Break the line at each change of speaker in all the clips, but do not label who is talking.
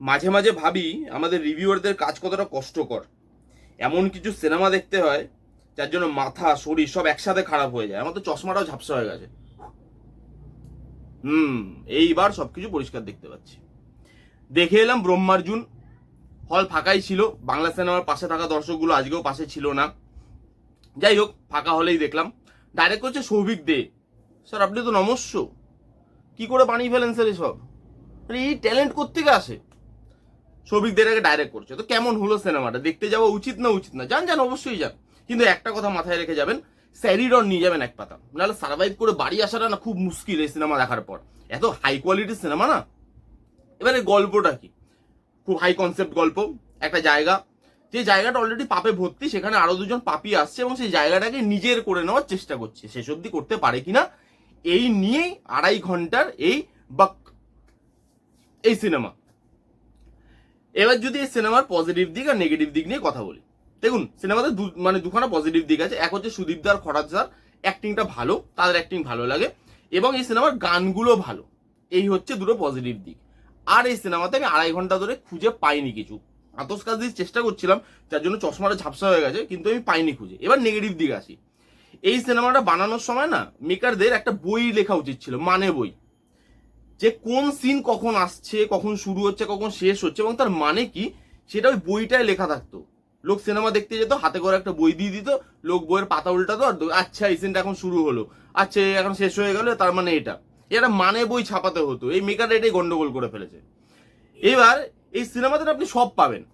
মাঝে মাঝে ভাবি আমাদের রিভিউয়ারদের কাজ কতটা কষ্টকর। এমন কিছু সিনেমা দেখতে হয়, যার জন্য মাথা, শরীর সব একসাথে খারাপ হয়ে যায়। আমার তো চশমাটাও ঝাপসা হয়ে গেছে। হুম, এইবার সবকিছু পরিষ্কার দেখতে পাচ্ছি। দেখে এলাম ব্রহ্মার্জুন। হল ফাঁকাই ছিল, বাংলা সিনেমার পাশে থাকা দর্শকগুলো আজকেও পাশে ছিল না। যাই হোক, ফাঁকা হলেই দেখলাম। ডাইরেক্ট করছে সৌভিক দে। স্যার, আপনি তো নমস্য। কি করে বানিয়ে ফেলেন স্যার এসব? এই ট্যালেন্ট কোথেকে আসে? সৌভিক দের আগে ডাইরেক্ট করছে। তো কেমন হলো সিনেমাটা? দেখতে যাওয়া উচিত না উচিত না? যান যান, অবশ্যই যান। কিন্তু একটা কথা মাথায় রেখে যাবেন স্যারিডন নিয়ে যাবেন এক পাতা। নাহলে সার্ভাইভ করে বাড়ি আসাটা না খুব মুশকিল এই সিনেমা দেখার পর। এত হাই কোয়ালিটির সিনেমা না? এবারে গল্পটা কি? খুব হাই কনসেপ্ট গল্প, একটা জায়গা। যে জায়গাটা অলরেডি পাপে ভর্তি, সেখানে আরও দুজন পাপি আসছে এবং সেই জায়গাটাকে নিজের করে নেওয়ার চেষ্টা করছে। শেষ অব্দি করতে পারে কিনা? এই নিয়েই আড়াই ঘণ্টার এই বাক এই সিনেমা। এবার যদি এই সিনেমার পজিটিভ দিক আর নেগেটিভ দিক নিয়ে কথা বলি, দেখুন, সিনেমাতে মানে দুখানা পজিটিভ দিক আছে। এক হচ্ছে সুদীপ দার, খরাজ দার অ্যাক্টিংটা ভালো, তাদের অ্যাক্টিং ভালো লাগে, এবং এই সিনেমার গানগুলো ভালো। এই হচ্ছে দুটো পজিটিভ দিক। আর এই সিনেমাতে আমি আড়াই ঘণ্টা ধরে খুঁজে পাইনি কিছু। আতস কাজ দিয়ে চেষ্টা করছিলাম, যার জন্য চশমাটা ঝাপসা হয়ে গেছে, কিন্তু আমি পাইনি খুঁজে। এবার নেগেটিভ দিক আসি। এই সিনেমাটা বানানোর সময় না মেকারদের একটা বই লেখা উচিত ছিল মানে বই। যে কোন সিন কখন আসছে, কখন শুরু হচ্ছে, কখন শেষ হচ্ছে, এবং তার মানে কি? সেটা ওই বইটায় লেখা থাকতো। লোক সিনেমা দেখতে যেত, হাতে করে একটা বই দিয়ে দিত, লোক বইয়ের পাতা উল্টাতো, আর আচ্ছা এই সিনটা এখন শুরু হলো। আচ্ছা এখন শেষ হয়ে গেল, তার মানে এটা। এটা মানে বই ছাপাতে হতো। এই মেকার এটাই গন্ডগোল করে ফেলেছে। এবার, এই সিনেমাতে আপনি সব পাবেন।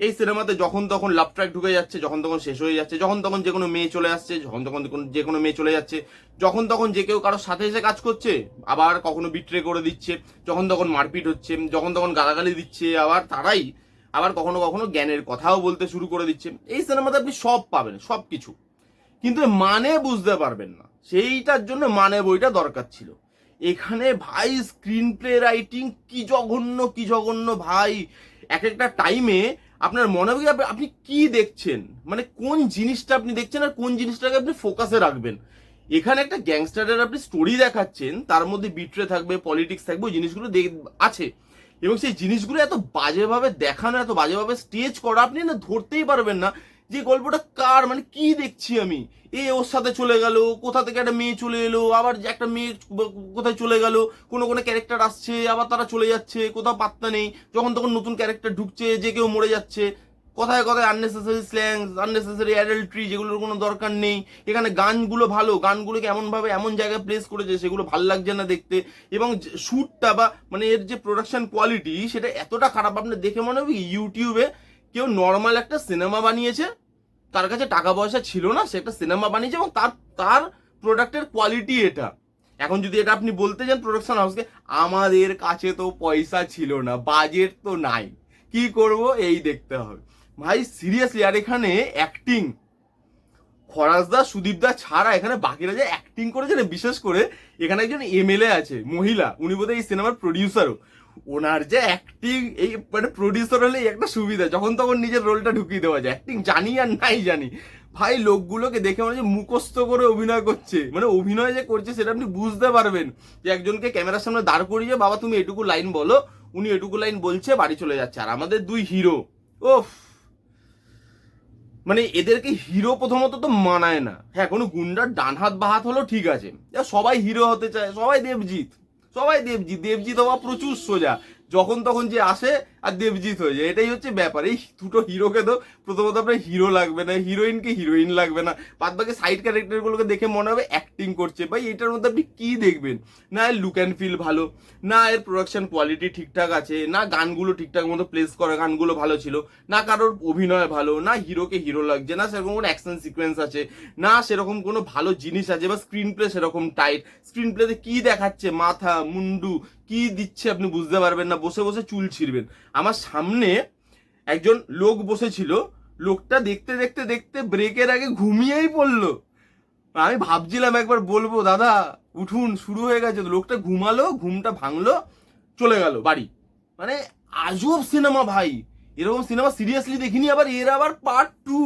এই সিনেমাতে যখন তখন লাভ ট্র্যাক ঢুকে যাচ্ছে, যখন তখন শেষ হয়ে যাচ্ছে, যখন তখন যে কোনো মেয়ে চলে আসছে, যখন তখন যে কোনো মেয়ে চলে যাচ্ছে, যখন তখন যে কেউ কারোর সাথে এসে কাজ করছে, আবার কখনো বিট্রে করে দিচ্ছে, যখন তখন মারপিট হচ্ছে, যখন তখন গালাগালি দিচ্ছে, আবার তারাই আবার কখনো কখনো জ্ঞানের কথাও বলতে শুরু করে দিচ্ছে। এই সিনেমাতে আপনি সব পাবেন সব কিছু কিন্তু মানে বুঝতে পারবেন না। সেইটার জন্য মানে বইটা দরকার ছিল। এখানে ভাই স্ক্রিন প্লে রাইটিং কি জঘন্য কি জঘন্য ভাই। এক একটা টাইমে আপনার মনে হবে আপনি- কি দেখছেন? মানে কোন জিনিসটা আপনি দেখছেন আর কোন জিনিসটাকে আপনি ফোকাসে রাখবেন? এখানে একটা গ্যাংস্টারের আপনি স্টোরি দেখাচ্ছেন, তার মধ্যে বিট্রে থাকবে পলিটিক্স থাকবে, ওই জিনিসগুলো আছে। এবং সেই জিনিসগুলো এত বাজেভাবে দেখানো, এত বাজেভাবে স্টেজ করা, আপনি না ধরতেই পারবেন না যে গল্পটা কার মানে কি দেখছি আমি? এ ওর সাথে চলে গেল, কোথা থেকে একটা মেয়ে চলে এলো, আবার যে একটা মেয়ে কোথায় চলে গেল, কোনো কোনো ক্যারেক্টার আসছে, আবার তারা চলে যাচ্ছে, কোথাও পাত্তা নেই, যখন তখন নতুন ক্যারেক্টার ঢুকছে, যে কেউ মরে যাচ্ছে, কথায় কথায় আননেসেসারি স্ল্যাং আননেসেসারি অ্যাডাল্ট্রি যেগুলোর কোনো দরকার নেই। এখানে গানগুলো ভালো, গানগুলোকে এমনভাবে এমন জায়গায় প্লেস করেছে, সেগুলো ভালো লাগছে না দেখতে, এবং শ্যুটটা বা মানে এর যে প্রোডাকশন কোয়ালিটি সেটা এতটা খারাপ, আপনি দেখে মনে হবে ইউটিউবে কেউ নর্মাল একটা সিনেমা বানিয়েছে তার কাছে টাকা পয়সা ছিল না, সে একটা সিনেমা বানিয়েছে এবং তার তার প্রোডাক্টের কোয়ালিটি এটা। এখন যদি এটা আপনি বলতে যান প্রোডাকশন হাউসকে আমাদের কাছে তো পয়সা ছিল না বাজেট তো নাই, কি করব? এই দেখতে হবে। ভাই সিরিয়াসলি আর এখানে অ্যাক্টিং খরাজদা সুদীপদা ছাড়া এখানে বাকিরা যে অ্যাক্টিং করেছে বিশেষ করে এখানে একজন এমএলএ আছে, মহিলা, উনি বোধহয় এই সিনেমার প্রডিউসারও ওনার যে অ্যাক্টিং এই মানে প্রডিউসার হলে একটা সুবিধা, যখন তখন নিজের রোলটা ঢুকিয়ে দেওয়া যায়। অ্যাক্টিং জানি আর নাই জানি। ভাই, লোকগুলোকে দেখে মনে হচ্ছে মুখস্থ করে অভিনয় করছে। মানে অভিনয় যে করছে সেটা আপনি বুঝতে পারবেন যে একজনকে ক্যামেরার সামনে দাঁড় করিয়ে, বাবা, তুমি এটুকু লাইন বলো। উনি এটুকু লাইন বলছে, বাড়ি চলে যাচ্ছে। আর আমাদের দুই হিরো ওফ মানে এদেরকে হিরো প্রথমত তো মানায় না। হ্যাঁ কোনো গুন্ডার ডান হাত বা হাত হলো ঠিক আছে। সবাই হিরো হতে চায়, সবাই দেবজিৎ। সবাই দেবজি দেবজি দেওয়া প্রচুর সোজা। যখন তখন যে আসে আর দেবজিৎ হয়ে যায়। এটাই হচ্ছে ব্যাপার। এই দুটো হিরোকে তো প্রথমত আপনার হিরো লাগবে না, হিরোইনকে হিরোইন লাগবে না। বাদ বাকি সাইড ক্যারেক্টারগুলোকে দেখে মনে হবে অ্যাক্টিং করছে। ভাই, এটার মধ্যে আপনি কি দেখবেন? না এর লুক অ্যান্ড ফিল ভালো, না এর প্রোডাকশন কোয়ালিটি ঠিকঠাক আছে, না গানগুলো ঠিকঠাক মতো প্লেস করা গানগুলো ভালো ছিল, না কারোর অভিনয় ভালো, না হিরোকে হিরো লাগছে, না সেরকম কোনো অ্যাকশন সিকোয়েন্স আছে, না সেরকম কোনো ভালো জিনিস আছে বা স্ক্রিন প্লে সেরকম টাইট স্ক্রিন প্লেতে কি দেখাচ্ছে? মাথা, মুন্ডু, কি দিচ্ছে আপনি বুঝতে পারবেন না। বসে বসে চুল ছিঁড়বেন। আমার সামনে একজন লোক বসেছিল। লোকটা দেখতে দেখতে দেখতে ব্রেকের আগে ঘুমিয়েই পড়ল। আমি ভাবছিলাম একবার বলব, দাদা, উঠুন, শুরু হয়ে গেছে। লোকটা ঘুমালো, ঘুমটা ভাঙলো, চলে গেল বাড়ি। মানে আজব সিনেমা ভাই। এরকম সিনেমা সিরিয়াসলি দেখিনি, আবার এর আবার পার্ট টু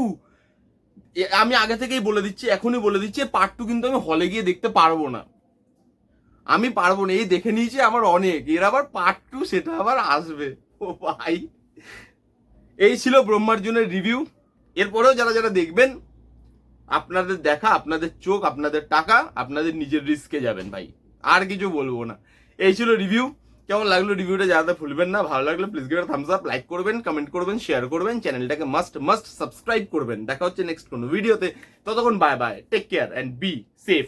আমি আগে থেকেই বলে দিচ্ছি, এখনই বলে দিচ্ছি পার্ট টু কিন্তু আমি হলে গিয়ে দেখতে পারব না। আমি পারব না, এই দেখে নিয়েছি আমার অনেক। এর আবার পার্ট টু সেটা আবার আসবে। ও ভাই। এই ছিল ব্রহ্মার্জুনের রিভিউ এরপরেও যারা যারা দেখবেন, আপনাদের দেখা, আপনাদের চোখ, আপনাদের টাকা, আপনাদের নিজের রিস্কে যাবেন ভাই। আর কিছু বলব না। এই ছিল রিভিউ কেমন লাগল রিভিউটা জানাতে ভুলবেন না। ভালো লাগলে please give thumbs up like করবেন কমেন্ট করবেন শেয়ার করবেন চ্যানেলটাকে মাস্ট মাস্ট সাবস্ক্রাইব করবেন। দেখা হচ্ছে নেক্সট কোনো ভিডিওতে ততক্ষণ bye bye take care and be safe